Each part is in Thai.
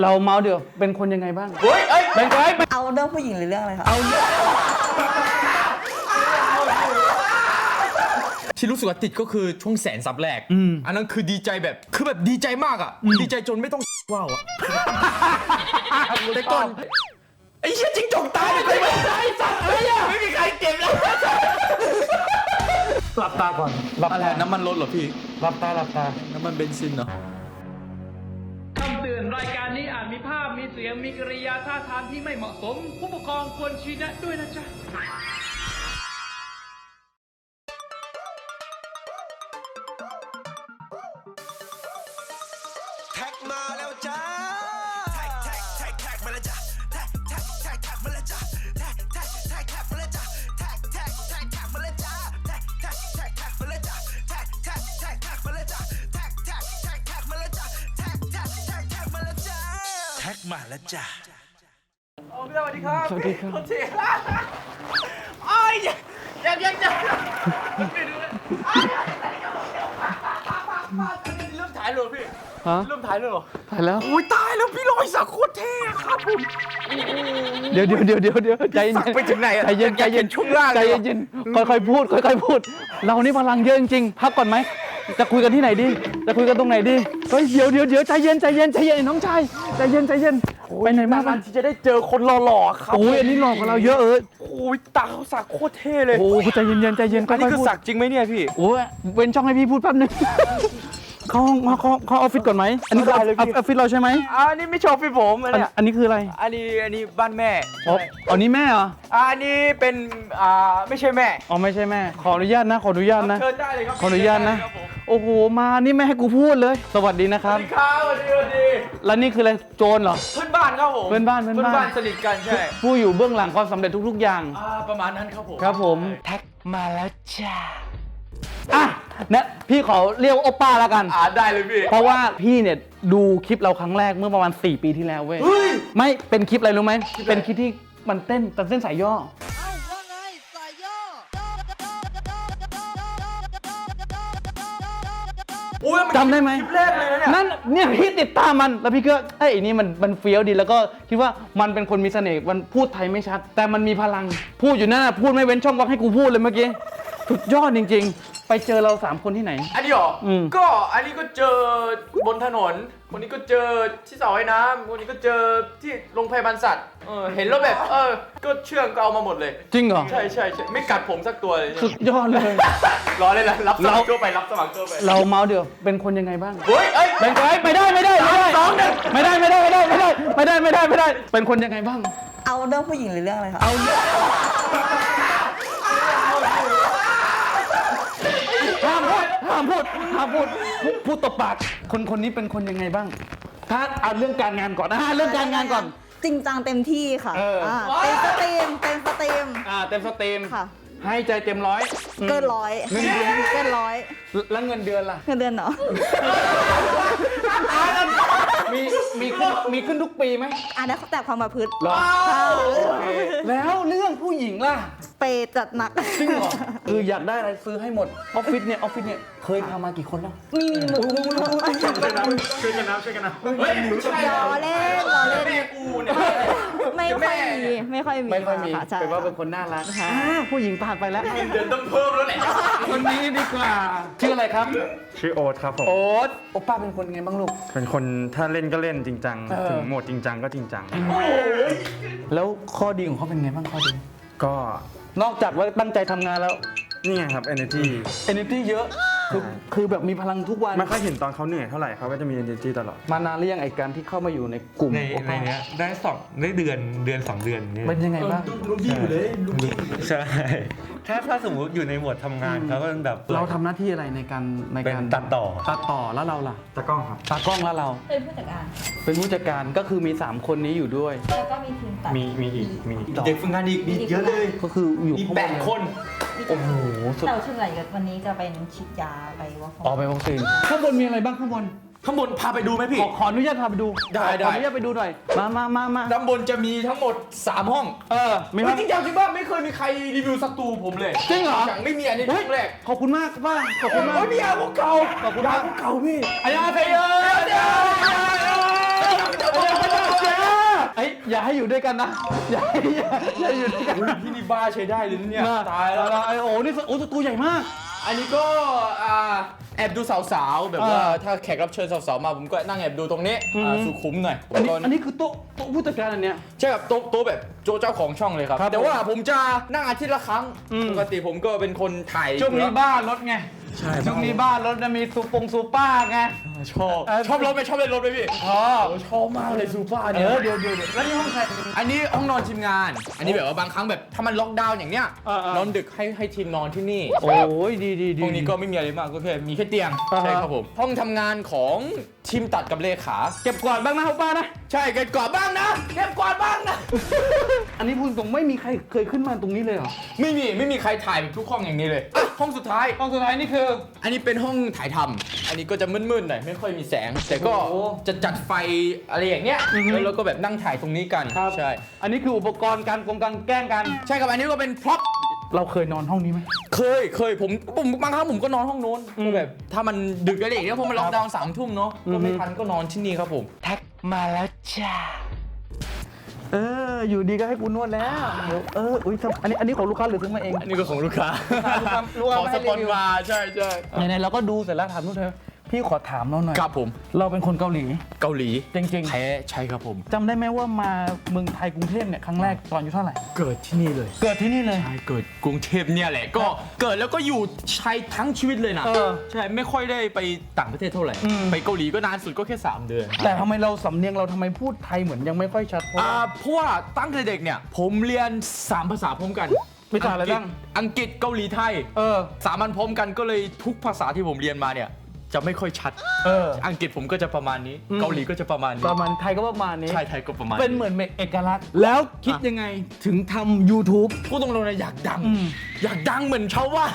เราเมาเดี๋ยวเป็นคนยังไงบ้าง เฮ้ยเอ้ยเป็นไงเอาเรื่องผู้หญิงหรือเรื่องอะไรคะเอาเรื่องที่รู้สึกว่าติดก็คือช่วงแสนซับแรก อันนั้นคือดีใจแบบคือแบบดีใจมากอะ ดีใจจนไม่ต้องว้าวอะแต่ก่อนไอ้เหี้ยจริงจกตายไปไม่ได้สัตว์เลยอะไม่มีใครเก็บแล้วหลับตาก่อนหลับอะไรตาน้ำมันลดเหรอพี่หลับตาหลับตาน้ำมันเบนซินเหรอคำเตือน รายการนี้อาจมีภาพมีเสียงมีกริยาท่าทางที่ไม่เหมาะสม ผู้ปกครองควรชี้แนะด้วยนะจ๊ะ ท็กมาแล้วจ้าสวัสดีครับยังยังยังเริ่มถ่ายเลยพี่ฮะเริ่มถ่ายเลยเหรอถ่ายแล้วอุ้ยตายแล้วพี่รอยสักโคตรเท่ครับผมเดี๋ยวเดี๋ยวเดี๋ยวเดี๋ยวเดี๋ยวใจเย็นสักไปถึงไหนอะใจเย็นใจเย็นอยากเห็นช่วงล่างเลยใจเย็นเย็นค่อยๆพูดค่อยๆพูด เรานี่พลังเยอะจริงๆพักก่อนไหมจะคุยกันที่ไหนดี จะคุยกันตรงไหนดีเฮ้ยเดี๋ยวเดี๋ยวเดี๋ยวใจเย็นใจเย็นใจเย็นน้องชายใจเย็นใจเย็น ไปไหนมาบ้างที่จะได้เจอคนหล่อๆครับโอ้ยอันนี้หลอกกว่าเราเยอะเออโอ้ยตาเขาสักโคตรเท่เลยโอ้ยใจเย็นเย็นใจเย็นอันนี้ยๆคือพูดสักจริงไหมเนี่ยพี่ โอ้ยเว้นช่องให้พี่พูดแป๊บนึง เข้าห้องเข้าเข้าเข้าออฟฟิศก่อนไหมอันนี้คืออได้เลยพี่อฟฟิศเราใช่ไหมอันนี้ไม่ชอบพี่ผมอันอันเนี้ยอันนี้คืออะไรอันนี้อันนี้บ้านแม่อ๋ออันนี้แม่เหรออันนี้เป็นอ่าไม่ใช่แม่อ๋อไม่ใช่แม่ ขออนุญาตนะ ขออนุญาตนะ เชิญได้เลยครับขออนุญาตนะครับผม โอ้โห มานี่ไม่ให้กูพูดเลย สวัสดีนะครับ สวัสดีครับสวัสดีสวัสดีแล้วนี่คืออะไรโจรเหรอ เพื่อนบ้านครับผมเพื่อนบ้านเพื่อนบ้านเพื่อนบ้านสนิทกันใช่ผู้อยู่เบื้องหลังความสำเร็จทุก ๆ อย่าง อ่าประมาณนั้นครับผมครับผมแท็กมาแล้วจ้าอะเนี่ยพี่ขอเรียกว่าโอป้าแล้วกัน อ่าได้เลยพี่ เพราะว่าพี่เนี่ยดูคลิปเราครั้งแรกเมื่อประมาณ 4 ปีที่แล้วเว้ย เฮ้ย ไม่เป็นคลิปอะไรรู้ไหม เป็นคลิปที่มันเต้นแต่เต้นสายย่อ อุ้ยมันจำได้ไหม คลิปแรกเลยนะเนี่ย นั่นเนี่ยพี่ติดตามมันแล้วพี่ก็เอ้ยไอ้นี่มันมันเฟี้ยวดีแล้วก็คิดว่ามันเป็นคนมีเสน่ห์มันพูดไทยไม่ชัด แต่มันมีพลังพูดอยู่นั่นนะพูดไม่เว้นช่องว่างให้กูพูดเลยเมื่อกี้สุดยอดจริง ๆ ไปเจอเราสามคนที่ไหน อันนี้เหรออม ก็อันนี้ก็เจอบนถนน คนนี้ก็เจอที่เสาไอ้น้ำคนนี้ก็เจอที่โรงพยาบาลสัตว์เออเห็นแล้วแบบ เออ ก็เชื่องก็เอามาหมดเลย จริงเหรอ ใช่ใช่ใช่ไม่กัดผมสักตัวเลยสุดยอดเลย รอเลยนะรับสมัครเราตัวไปรับสมัครตัวไปเราเมาส์เดียวเป็นคนยังไงบ้าง เฮ้ยเอ้ย เป็นไงไม่ได้ไม่ได้ไม่ได้สองหนึ่ง ไม่ได้ไม่ได้ไม่ได้ไม่ได้ไม่ได้ไม่ได้ไม่ได้ เป็นคนยังไงบ้าง เอาเรื่องผู้หญิงหรือเรื่องอะไรคะเอาามพูดห้ามพูดห้ามพูดพูดพูดตบปากคนคนนี้เป็นคนยังไงบ้าง ถ้าเอาเรื่องการงานก่อนนะเรื่องการงานก่อน จริงจังเต็มที่ค่ะเอออ่าเต็มสตรีมเต็มสตรีม อ่าเต็มสตรีมค่ะ ให้ใจเต็มร้อยเกินร้อยเงินเดือนเกินร้อยแล้วเงินเดือนล่ะ เงินเดือนเนาะมีมีขึ้นมีขึ้นทุกปีไหมอันนี้แต่ความประพฤติ หรอค่ะแล้วเรื่องผู้หญิงล่ะ เปย์จัดหนัก จริงเหรอคืออยากได้อะไรซื้อให้หมดออฟฟิศเนี่ยออฟฟิศเนี่ยเคยพามากี่คนแล้วมีมีหมูช่วยกันนะช่วยกันนะเฮ้ยใช่ล้อเล่นล้อเล่นแม่กูเนี่ย ไม่ค่อยมีไม่ค่อยมีไม่ค่อยมีะใช่เป็นว่าเป็นคนน่ารักค่ะอ่าผู้หญิงผ่านไปแล้วเดือนต้องเพิ่มแล้วแหละคนนี้ดีกว่า ชื่ออะไรครับ ชื่อโอ๊ตครับผมโอ๊ตโอป้าเป็นคนไงบ้างลูก เป็นคนถ้าเล่นก็เล่นจริงจังเออถึงโหมดจริงจังก็จริงจังแล้วข้อดีของเขาเป็นไงบ้างข้อดีก็ นอกจากว่าตั้งใจทำงานแล้ว นี่ไงครับ energy energy เยอะคือคือแบบมีพลังทุกวันไม่ค่อยเห็นตอนเขาเหนื่อยเท่าไหร่เขาก็จะมี energy ตลอด มานานหรือยังไอการที่เข้ามาอยู่ในกลุ่มในโอในป้าเนี้ยได้สองได้เดือนเดือนสองเดือนเนี่ยเป็นยังไงบ้างใช่ ถ้าถ้าสมมติอยู่ในหมวดทำงานเขาก็แบบเราทำหน้าที่อะไรในการในเป็นการตัดต่อ ตัดต่อแล้วเราล่ะตะกล้องครับ ตากล้องแล้วเรา เป็นผู้จัดการเป็นผู้จัดการก็คือมี 3 คนนี้อยู่ด้วย แล้วก็มีทีมตัด มีมีอีกมีอีกเด็กฝึกงานอีกมีเยอะเลยก็คืออยู่มีข้างแปบดนคน โอ้โหสุดแต่ส่วนใหญ่วันนี้จะเป็นฉีดยาไปว่า ออกไปวัคซีนข้างบนมีอะไรบ้างข้างบน ข้างบนพาไปดูไหมพี่ ขอขออนุญาตพาไปดูได้ขอได้ ขออนุญาตไปดูหน่อย มามามามาด้านบนจะมีทั้งหมด 3 ห้องเออมีไม่ห้องจริงจังจริงป่ะไม่เคยมีใครรีวิวสตูผมเลยจริงเหรออย่างไม่มีอันนี้เฮ้ยครั้งแรกขอบคุณมากป้าขอบคุณมาก โอ้ยพี่อาพวกเก่าขอบคุณมาก พวกเก่าพี่อันยาเซโยเดี๋ยวเดี๋ยวเดี๋ยวไอ้ยอย่าให้อยู่ด้วยกันนะ อย่าให้อย่าอย่าอยู่ด้วยกันนะพี่นี่บ้าใช้ได้เลยนะเนี่ยน่ตายแล้ว ไอ้โอ้นี่โอ้ตัวใหญ่มาก อันนี้ก็อ่าแอบดูสาวๆ แบบว่าอ่า ถ้าแขกรับเชิญสาวๆ มาผมก็นั่งแอบดูตรงนี้อ่าสุขุมหน่อยอันนี้ตอนอันนี้คือโต๊ะโต๊ะผู้จัดการอันเนี้ย ใช่ครับโต๊ะโต๊ะแบบโจเจ้าของช่องเลยครับ ครับแต่ว่าผมจะนั่งอาทิตย์ละครั้ง อืม ปกติผมก็เป็นคนถ่ายช่วงนี้บ้านรถไง ใช่ช่วงนี้บ้านรถจะมีซูปงซูป้าไงชอบเออชอบรถไหมชอบเล่นรถไหมพี่อ๋อโอ้ชอบมากเลยซูเปอร์เอเนี่ยอเดี๋ยวเดี๋ยวเดี๋ยวแล้วนี่ห้องใครอันนี้ห้องนอนทีมงาน อันนี้แบบว่าบางครั้งแบบถ้ามันล็อกดาวน์อย่างเนี้ยเออเออนอนดึกให้ให้ทีมนอนที่นี่โอ้ยดีดีดีห้องนี้ก็ไม่มีอะไรมากก็แค่มีแค่เตียงอ่าฮะใช่ครับผมห้องทำงานของทีมตัดกับเลขา เก็บกวาดบ้างนะป้านะ ใช่เก็บกวาดบ้างนะ เก็บกวาดบ้างนะ อันนี้พูดตรงไม่มีใครเคยขึ้นมาตรงนี้เลยเหรอ ไม่มีไม่มีใครถ่ายแบบทุกห้องอย่างนี้เลยอะห้องสุดท้าย ห้องสุดท้ายนี่คือ อันนี้เป็นห้องถ่ายทำอันนี้ก็จะมืดๆหน่อยไม่ค่อยมีแสง แต่ก็โอ้โหจะจัดไฟอะไรอย่างเงี้ยอือฮึ แล้วเราก็แบบนั่งถ่ายตรงนี้กันครับใช่อันนี้คืออุปกรณ์การกงการแกล้งกัน ใช่ครับอันนี้ก็เป็นพร็อพ เราเคยนอนห้องนี้ไหม เคยเคยผมผมบางครั้งผมก็นอนห้องโน้นอืมก็แบบถ้ามันดึกอะไรอย่างเงี้ยเพราะมันล็อกดาวน์สามทุ่มเนาะก็ไม่อือฮึทันก็นอนที่นี่ครับผม แท็กมาแล้วจ้า เออ อยู่ดีก็ให้กูนวดแล้ว เดี๋ยวเออ อุ้ยทำอันนี้อันนี้ของลูกค้าหรือซื้อมาเอง อันนี้ก็ของลูกค้าลูกค้าลูกค้าขอสปอนให้รีวิวมาใช่ใช่ไหนๆเราก็ดูเสร็จแล้วถามลูกเธอ พี่ขอถามเราหน่อยครับผม เราเป็นคนเกาหลี เกาหลีจริงแท้ใช่ครับผมๆจำได้ไหมว่ามาเมืองไทยกรุงเทพเนี่ยครั้งแรกตอนอายุเท่าไหร่ เกิดที่นี่เลยเกิดที่นี่เลย ใช่เกิดกรุงเทพเนี่ยแหละก็เกิดแล้วก็อยู่ใช้ทั้งชีวิตเลยนะเออใช่ไม่ค่อยได้ไปต่างประเทศเท่าไหร่อืม ไปเกาหลีก็นานสุดก็แค่3เดือน แต่ทำไมเราสำเนียงเราทำไมพูดไทยเหมือนยังไม่ค่อยชัดเพราะอ่าว่าเพราะว่าตั้งแต่เด็กเนี่ย ผมเรียน 3 ภาษาพร้อมกันภาษาอะไรบ้าง อังกฤษเกาหลีไทยเออสามัญพร้อมกันก็เลยทุกภาษาที่ผมเรียนมาเนี่ย จะไม่ค่อยชัด เออ อังกฤษผมก็จะประมาณนี้ อืม เกาหลีก็จะประมาณนี้ประมาณไทยก็ประมาณนี้ ใช่ไทยก็ประมาณเป็นเหมือนเอกลักษณ์ แล้วคิดยังไงถึงทำ YouTube พูดตรงๆเลยอยากดัง อืมอยากดังเหมือนชาวบ้าน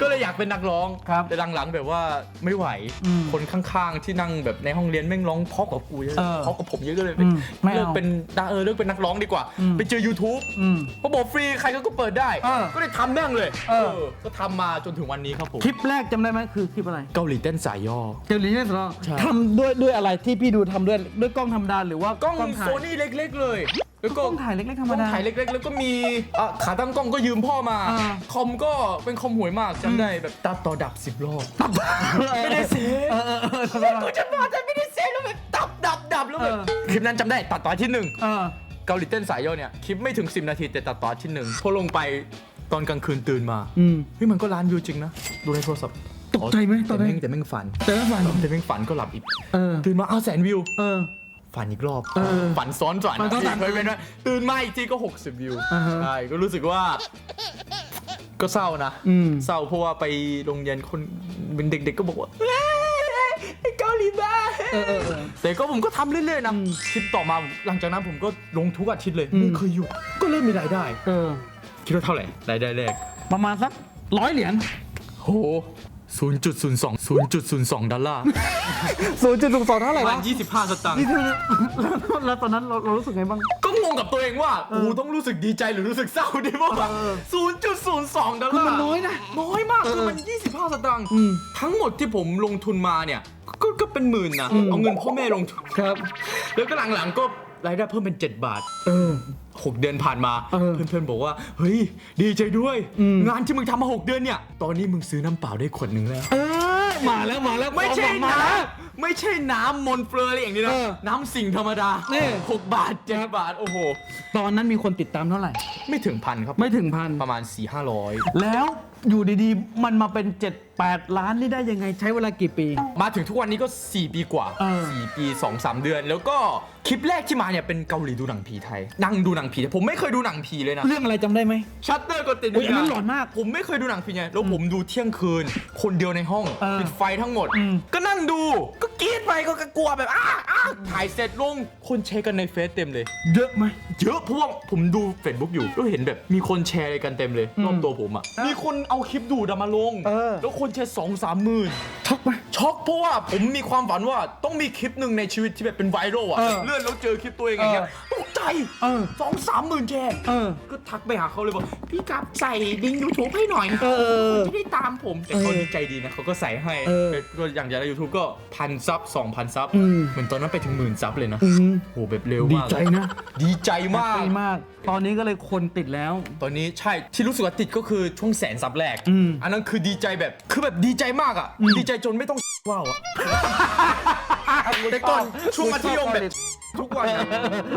ก็เลยอยากเป็นนักร้องครับแต่หลังๆแบบว่าไม่ไหว อืมคนข้างๆที่นั่งแบบในห้องเรียนแม่งร้องเพราะกว่ากูเยอะเออเพราะกับผมเยอะก็เลยอืมไม่เอาเลิกเป็นนักเออเลิกเป็นนักร้องดีกว่า อืม ไปเจอ YouTube อืมเพราะบอกฟรีใครก็เปิดได้ เออก็เลยทำแม่งเลยเออ ก็ทำมาจนถึงวันนี้ครับผมคลิปแรกจำได้ไหมคือคลิปอะไร เกาหลีเต้นสายย่อเกาหลีเนี่ยสำหรับใช่ ทำด้วยด้วยอะไรที่พี่ดูทำด้วยด้วยกล้องธรรมดาหรือว่ากล้องถ่าโซยนี่เล็ก ๆ เลย แล้วก็กล้องถ่ายเล็กๆธรรมกล้องดาถ่ายเล็ก ๆ แล้วก็มีอะขาตั้งกล้องก็ยืมพ่อมา อ่า คอมก็เป็นคอมห่วยมากจำได้แบบตัดต่อดับสิบรอบไม่ได้เซฟเออเออเออธรรมดา กูจะมาแต่ไม่ได้เซฟแล้วแบบดับดับดับแล้วแบบเออ คลิปนั้นจำได้ตัดต่อที่หนึ่ง เออ เกาหลีเต้นสายย่อเนี่ย คลิปไม่ถึง 10 นาทีแต่ตัดต่อที่หนึ่งพอลงไปตอนกลางคืนตื่นมา อืม เฮ้ย มันก็ล้านวิวจริงนะ ดูในโทรศัพท์ ตกใจไหมตอนนั้นแม่งแต่แม่งฝันแต่ละวันแต่แม่งฝันก็หลับอีกเออตื่นมาอ้าวแสนวิวเออฝันอีกรอบเออฝันซ้อนฝันฝันซ้อนฝันเคยเป็นว่าตื่นมาอีกทีก็ 60 วิวอ่าฮะใช่ก็รู้สึกว่า ก็เศร้านะอืมเศร้าเพราะว่าไปโรงเรียนคนเป็นเด็ก ๆ ก็บอกว่าเฮ้ยไอ้เกาหลีบ้าเออเออเออแต่ก็ผมก็ทำเรื่อยๆนะอืมคลิปต่อมาหลังจากนั้นผมก็ลงทุกอาทิตย์เลยอืมไม่เคยหยุดก็เริ่มมีรายได้เออคิดว่าเท่าไหร่รายได้แรกประมาณสักร้อยเหรียญโห 0.02 0.02 ดอลลาร์ศูนย์จุดสองเท่าไหร่ประมาวะณ25สตางค์ นี่คือแล้วแล้วตอนนั้นเราเรารู้สึกไงบ้าง ก็งงกับตัวเองว่ากูต้องรู้สึกดีใจหรือรู้สึกเศร้าดีบ้างเออ 0.02 ดอลลาร์คือมันน้อยนะ น้อยมากเออคือมัน 25 สตางค์อืมทั้งหมดที่ผมลงทุนมาเนี่ย ก็ก็เป็นหมื่นนะอืมเอาเงินพ่อแม่ลงทุน ครับ แล้วก็หลังๆก็รายได้เพิ่มเป็น 7 บาท เออ 6เดือนผ่านมาเออเพื่อนๆบอกว่าเฮ้ยดีใจด้วย อืม งานที่มึงทำมา6เดือนเนี่ย ตอนนี้มึงซื้อน้ำเปล่าได้ขวดหนึ่งแล้ว เออมาแล้วมาแล้วไม่ใช่มาน้แล้วำ ไม่ใช่น้ำมนต์เฟลออะไรอย่างนี้นะเออน้ำสิ่งธรรมดานี่ หกบาทเจ็ดบาท โอ้โห ตอนนั้นมีคนติดตามเท่าไหร่ ไม่ถึงพันครับ ไม่ถึงพัน ประมาณ4 5 0 0แล้วอยู่ดีๆ มันมาเป็น 7 8 ล้านนี่ได้ยังไงใช้เวลากี่ปี มาถึงทุกวันนี้ก็ 4 ปีกว่า เออ 4 ปี 2 3 เดือน แล้วก็คลิปแรกที่มาเนี่ยเป็นเกาหลีดูหนังผีไทย นั่งดูหนังผีไทยผมไม่เคยดูหนังผีเลยนะ เรื่องอะไรจำได้ไหม ชัตเตอร์ก็ติดอุ๊ยอันนั้นหลอนมากผมไม่เคยดูหนังผีไงแล้วผมดูเที่ยงคืน คนเดียวในห้องเออปิดไฟทั้งหมด อืม ก็นั่งดูก็กรีดไปก็กลัวแบบอ้าอ้า ถ่ายเสร็จลง คนแชร์กันในเฟซเต็มเลย เยอะไหมเยอะเพราะว่าผมดูเฟซบุ๊กอยู่แล้วเห็นแบบมีคนแชร์อะไรกันเต็มเลยรอบตัวผมอะมีคนเอาคลิปดูดอะมาลง เออ แล้วคนแชร์สองสามหมื่น ช็อกไหม ช็อกเพราะว่าผมมีความฝันว่าต้องมีคลิปหนึ่งในชีวิตที่แบบเป็นไวรัลอะเออเลื่อนแล้วเจอคลิปตัวเองอย่างเงี้ยเออตกใจเออสองสามหมื่นแชร์เออก็ทักไปหาเขาเลยบอกพี่ครับใส่ลิงก์ยูทูบให้หน่อยเออจะได้ตามผม แต่เขาดีใจดีนะเขาก็ใส่ให้เออก็อย่างจากในยูทูบก็พันซับสองพันซับ อืม เหมือนตอนนั้นไปถึงหมื่นซับเลยนะอืมโหแบบเร็วดีมากใจนะดีใจมาก ดีมาก ตอนนี้ก็เลยคนติดแล้ว ตอนนี้ใช่ที่รู้สึกว่าติดก็คือช่วงแสนซับแรก อืม อันนั้นคือดีใจแบบคือแบบดีใจมากอะ ดีใจจนไม่ต้องว้าวอะ แต่ก่อนช่วงมัธยมแบบทุกวันอะ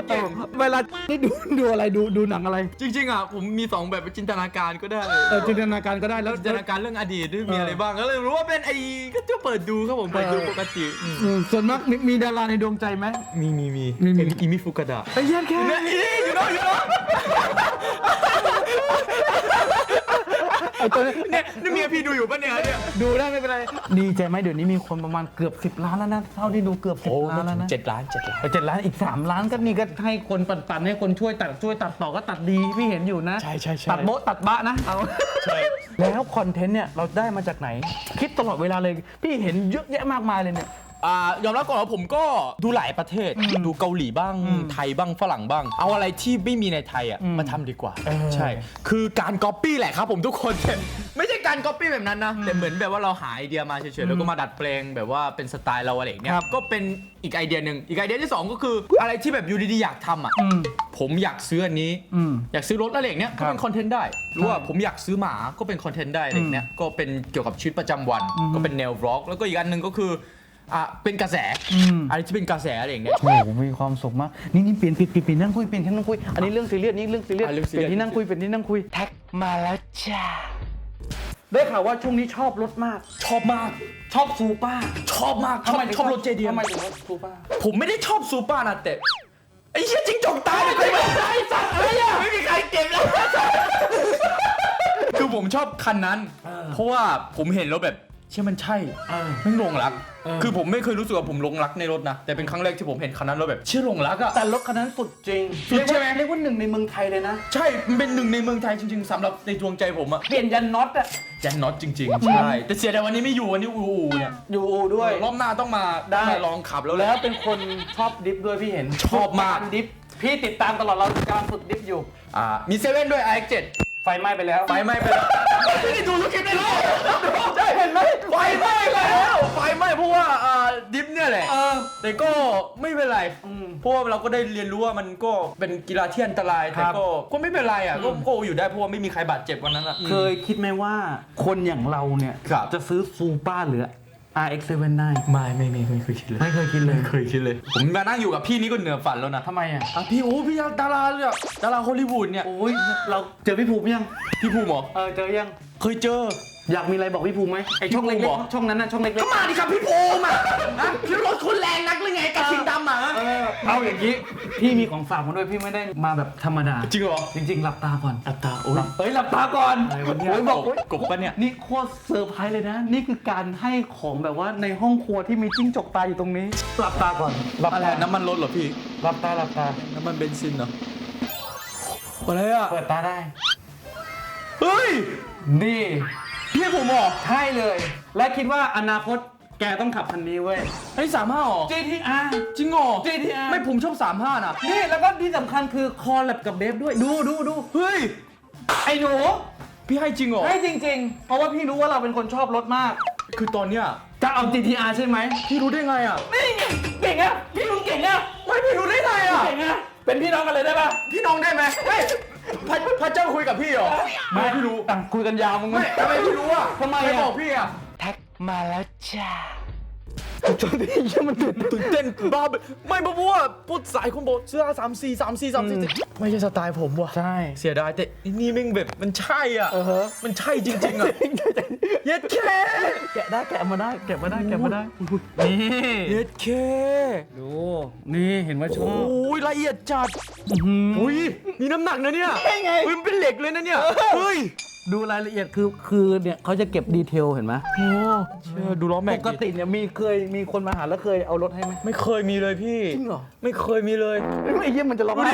เออเวลานี่ดูดูอะไรดูดูหนังอะไร จริง ๆอะผมมีสองแบบจินตนาการก็ได้เออจินตนาการก็ได้แล้วจินตนาการเรื่องอดีตด้วยมีอะไรบ้างก็เลยรู้ว่าเป็นไอ้ก็จะเปิดดูครับผมเปิดดูปกติอืมอืมส่วนมากมีมีดาราในดวงใจไหม มีมีมีมีมีเอ็มอิมิฟุกะดะไอ้เหี้ยแค่ เนี่ยอีอยู่เนาะอยู่เนาะไอ้ ตัวนี้เนี่ยนี่เมียพี่ดูอยู่ปะเนี่ยเนี่ยดูได้ไม่เป็นไร ดีใจไหมเดี๋ยวนี้มีคนประมาณเกือบ 10 ล้านแล้วนะเท่าที่ดูเกือบ10 ล้านแล้วนะเจ็ดล้านเจ็ดล้าน เจ็ดล้านอีก 3 ล้านก็นี่ก็ให้คนปั่นๆให้คนช่วยตัดช่วยตัดต่อก็ตัดดีพี่เห็นอยู่นะใช่ใช่ใช่ ตัดโบ๊ะตัดบะนะ เอาใช่แล้วคอนเทนต์เนี่ยเราได้มาจากไหน คิดตลอดเวลาเลย พี่เห็นเยอะแยะมากมายเลยเนี่ย อ่ายอมรับก่อนว่าผมก็ดูหลายประเทศ ดูเกาหลีบ้าง ไทยบ้างฝรั่งบ้าง เอาอะไรที่ไม่มีในไทยอะมาทำดีกว่า ใช่ คือการก๊อปปี้แหละครับผมทุกคน ไม่ใช่การก๊อปปี้แบบนั้นนะ แต่เหมือนแบบว่าเราหาไอเดียมาเฉยๆ แล้วก็มาดัดแปลงแบบว่าเป็นสไตล์เราอะไรอย่างเงี้ยครับก็เป็นอีกไอเดียหนึ่ง อีกไอเดียที่สองก็คืออะไรที่แบบอยู่ดีๆอยากทำอะอืมผมอยากซื้ออันนี้ อืม อยากซื้อรถอะไรอย่างเงี้ยก็เป็นคอนเทนต์ได้ หรือว่าผมอยากซื้อหมาก็เป็นคอนเทนต์ได้อะไรอย่างเงี้ย ก็เป็นเกี่ยวกับชีวิตประจำวัน ก็เป็นแนววล็อก แล้วก็อีกอันหนึ่งก็คือ อะเป็นกระแสอืมอะไรที่เป็นกระแสอะไรอย่างเงี้ย โอ้โหมีความสุขมาก นี่นี่เปลี่ยนเปลี่ยนเปลี่ยนเปลี่ยนนั่งคุยเปลี่ยนที่นั่งคุย อันนี้เรื่องซีเรียสนี่เรื่องซีเรียสอะเรื่องซีเปเรีลี่ยยสนที่นั่งคุยเปลี่ยนที่นั่งคุยแท็กมาแล้วจ้าได้ข่าวว่าช่วงนี้ชอบรถมาก ชอบมาก ชอบซูป้าชอบมากชอบชอบรถเจดีทำไมถึงว่าซูป้าผมไม่ได้ชอบซูเปอร์นะแต่ไอ้เหี้ยจิ้งจกตายไปไม่ได้สัตว์อะไรอะไม่มีใครเก็บแล้ว คือผมชอบคันนั้น เพราะว่าผมเห็นแล้วแบบเชื่อมันใช่ไม่งหลงรัก คือผมไม่เคยรู้สึกว่าผมหลงรักในรถนะ แต่เป็นครั้งแรกที่ผมเห็นคันนั้นแล้วแบบเชื่อหลงรักอะแต่รถคันนั้นสุดจริงสุดใช่ไหมเรียกว่าหนึ่งในเมืองไทยเลยนะ ใช่ มันเป็นหนึ่งในเมืองไทยจริงๆสำหรับในดวงใจผมอะเปลี่ยนยันน็อตอะยันน็อตจริงๆ ใช่ แต่เสียดายวันนี้ไม่อยู่วันนี้อูอูเนี่ย อยู่อู่ด้วย รอบหน้าต้องมาได้มาลองขับแล้วแหแล้ละวเป็นคนชอบดิฟด้วยพี่เห็น ชอบมากดิฟพี่ติดตามตลอดเรากำลังฝึกดิฟอยู่ อ่า มีเซเว่นด้วย iX7 ไฟไหม้ไปแล้ว ไฟไหม้ไปแล้วไม่ได้ดูทุกคลิปเลยใช่เห็นไหมไฟไหม้แล้วไฟไหม้เพราะว่าอ่าดิฟเนี่ยแหละเออ แต่ก็ไม่เป็นไรอืมเพราะว่าเราก็ได้เรียนรู้ว่ามันก็เป็นกีฬาที่อันตรายแต่ครับ ก็ก็ไม่เป็นไรอะก็ก็อยู่ได้เพราะว่าไม่มีใครบาดเจ็บวันนั้นอะ เคยคิดไหมว่าคนอย่างเราเนี่ย ครับ จะซื้อซูป้าหรือ RX79 ไม่ไม่ไม่ไม่เคยคิดเลยไม่เคยคิดเลย ไม่เคยคิดเลย ผมมานั่งอยู่กับพี่นี่ก็เหนือฝันแล้วนะทำไมอะอะพี่โอ้พี่ดาราเนี่ยดาราฮอลลีวูดเนี่ยโอ้ยเราเจอพี่ภูมิยังพี่ภูมิเหรอเออเจอยังเคยเจอ อยากมีอะไรบอกพี่ภูมิไหมไอช่องเล็พี่ภูกมิเหรอๆช่องนั้นน่ะช่องเล็กๆก็มาดิครับพี่ภูมิอะนะพี่รถคุณแรงนักหรือไงกระทิงดำอะเออเอาอย่างนี้พี่มีของฝากมาด้วยพี่ไม่ได้มาแบบธรรมดา จริงเหรอ จริง ๆ หลับตาก่อนอัตตาโอ้ยเฮ้ยหลับตาก่อนอะไรวะเนี่ยโอ้ยบอกกบกบปะเนี่ยนี่โคตรเซอร์ไพรส์เลยนะ นี่คือการให้ของแบบว่าในห้องครัวที่มีจิ้งจกตายอยู่ตรงนี้หลับตาก่อนหลับอะไรตาน้ำมันรถเหรอพี่หลับตาหลับตาน้ำมันเบนซินเหรออะไรอะเปิดตาได้เฮ้ยนี่ พี่ให้ผมเหรอใช่เลย และคิดว่าอนาคตแกต้องขับคันนี้เว้ย เฮ้ยสามห้าหรอ GTR จริงเหรอ GTR ไม่ผมชอบสามห้านะนี่แล้วก็ที่สำคัญคือคอลแลบกับเบฟด้วย ดูดูดูเฮ้ย ไอ้หนูพี่ให้จริงเหรอ ให้จริง ๆ เพราะว่าพี่รู้ว่าเราเป็นคนชอบรถมาก คือตอนเนี้ยจะเอา GTR ใช่ไหม พี่รู้ได้ไงอะ นี่ไงเก่งอะพี่ลุงเก่งอะไม่พี่รู้ได้ไงอะ เก่งอะเป็นพี่น้องกันเลยได้ปะพี่น้องได้ไหมเฮ้ย พระพระเจ้าคุยกับพี่เหรอไม่พี่รู้ต่างคุยกันยาวมึงไม่ทำไมพี่รู้อะทำไมใครอะบอกพี่อะ แท็กมาแล้วจ้า จนที่ยังมันตื่นตื่นเต้นบ้าไปไม่เพราะว่าพูดสายคนบอกเสื้อสามสี่สามสี่สามสี่ไม่ใช่สไตล์ผมว่ะใช่ เสียดายแต่อันนี่แม่งแบบมันใช่อะเออฮะ มันใช่จริงๆอะเย็ดเคแกะได้แกะมาได้แกะมาได้แกะมาได้นี่เย็ดเคดูนี่เห็นว่าชโออบ้ยละเอียดจัดอื้อหืออุ้ยมีน้ำหนักนะเนี่ยใช่ไง อุ้ยมันเป็นเหล็กเลยนะเนี่ยเฮ้ย ดูรายละเอียดคือคือเนี่ยเขาจะเก็บดีเทลเห็นไหมโอ้เชื่อดูล้อแม็ปกกติเนี่ยมีเคยมีคนมาหาแล้วเคยเอารถให้ไหม ไม่เคยมีเลยพี่จริงเหรอ ไม่เคยมีเลยไอ้เยี่ยมันจะร้องไห้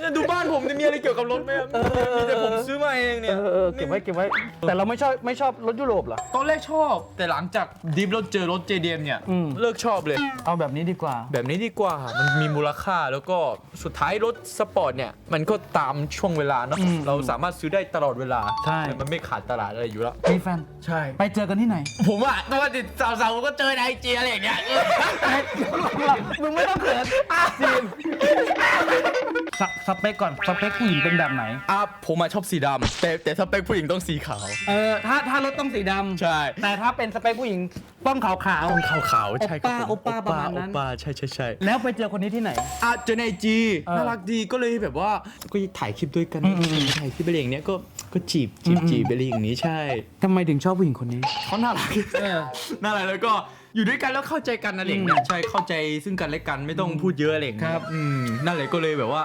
เนี่ยดูบ้านผมเนี่ยมีอะไรเกี่ยวกับรถไหมครับมีแต่ผมซื้อมาเองเนี่ย เออเออเก็บไว้เก็บไว้ แต่เราไม่ชอบไม่ชอบรถยุโรปเหรอ ตอนแรกชอบ แต่หลังจากดิฟรถเจอรถ JDM เนี่ย อืม เลิกชอบเลย เอาแบบนี้ดีกว่า แบบนี้ดีกว่ามันมีมูลค่าแล้วก็สุดท้ายรถสปอร์ตเนี่ย มันก็ตามช่วงเวลาเนอะอืมเราสามารถซื้อได้ตลอดเวลาใช่ มันไม่ขาดตลาดอะไรอยู่แล้ว มีแฟน ใช่ ไปเจอกันที่ไหน ผมอะตัวติดสาวๆก็เจอในไอจีอะไรอย่างเงี้ยมึงไม่ต้องเขินจีนสสเปคก่อนสเปคผู้หญิงเป็นแบบไหน อะผมอะชอบสีดำแต่แต่สเปคผู้หญิงต้องสีขาว เออถ้าถ้ารถต้องสีดำใช่ แต่ถ้าเป็นสเปคผู้หญิง ต้องขาวขาวต้องขาวขาวๆใช่ครับโอป้าผมโอป้าประมาณนั้น โอป้าใช่ใช่ใช่แล้วไปเจอคนนี้ที่ไหน อะเจอในไอจีเออน่ารักดีก็เลยแบบว่าก็ถ่ายคลิปด้วยกันอืมอืม ถ่ายคลิปอะไรอย่างเนี้ยก็ก็จีบจีบอืมจีบอะไรอย่างนี้ใช่ทำไมถึงชอบผู้หญิงคนนี้ เขาน่ารักน่ารักแล้วก็อยู่ด้วยกันแล้วเข้าใจกันอะไรอย่างเงี้ยใช่เข้าใจซึ่งกันและกันไม่ต้องพูดเยอะอะไรอย่างเงี้ยครับ อืมนั่นเลยก็เลยแบบว่า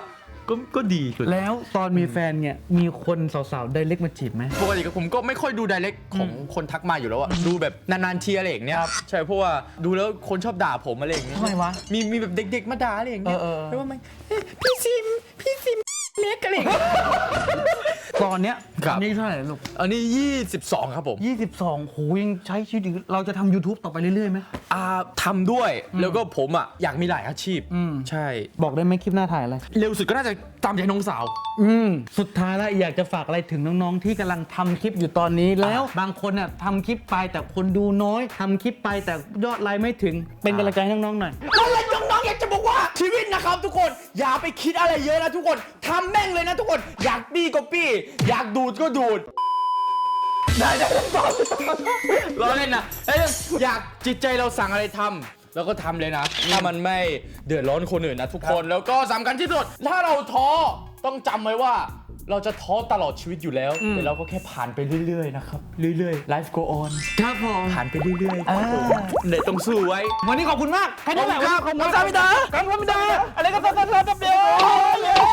ก็ก็ดีแล้วตอนมีแฟนเนี่ยมีคนสาวๆได้เล็กมาจีบไหมปกติผมก็ไม่ค่อยดูไดเรกของคนทักมาอยู่แล้วอะดูแบบนานๆทีอะไรอย่างเงี้ยใช่เพราะว่าดูแล้วคนชอบด่าผมอะไรอย่างเงี้ยทำไมวะมีมีแบบเด็กๆมาด่าอะไรอย่างเงี้ยเออเออ แล้วว่ามันเอ๊ะพี่ซิมพี่ซิมเล็กอะไรอย่างเงี้ย ตอนเนี้ยครับอันนี้เท่าไหร่ลูกอันนี้ 22 ครับผม 22โหยังใช้ชีวิตอยู่เราจะทำ YouTube ต่อไปเรื่อยๆไหม อ่าทำด้วยแล้วก็ผมอะอยากมีหลายอาชีพอืม ใช่ บอกได้ไหมคลิปหน้าถ่ายอะไร เร็วสุดก็น่าจะตามใจน้องสาว อืม สุดท้ายแล้วอยากจะฝากอะไรถึงน้องๆ ที่กำลังทำคลิปอยู่ตอนนี้แล้ว บางคนน่ะทำคลิปไปแต่คนดูน้อยทำคลิปไปแต่ยอดไลค์ไม่ถึงเป็นกำลังใจให้น้องๆหน่อย นั่นแหละน้องๆอยากจะบอกว่าชีวิตนะครับทุกคนอย่าไปคิดอะไรเยอะนะทุกคนทำแม่งเลยนะทุกคน อยากปี้ก็ปี้ อยากดูดก็ดูด ได้ได้ต่อรอเล่นนะเอ้ยอยากจิตใจเราสั่งอะไรทำแล้วก็ทำเลยนะ ถ้ามันไม่เดือดร้อนคนอื่นนะทุกคนแล้วก็สำคัญที่สุด ถ้าเราท้อต้องจำไว้ว่า เราจะท้อตลอดชีวิตอยู่แล้วแต่เราก็แค่ผ่านไปเรื่อยๆนะครับเรื่อยๆ life go on ครับผมผ่านไปเรื่อยๆครับผมเด็ต้องสู้ไว้ วันนี้ขอบคุณมากแค่นี้แหละขอบคุณครับขอบคุณครับพี่ดาขอบคุณพี่ดาอะไรก็ต้องต้องต้องเดียว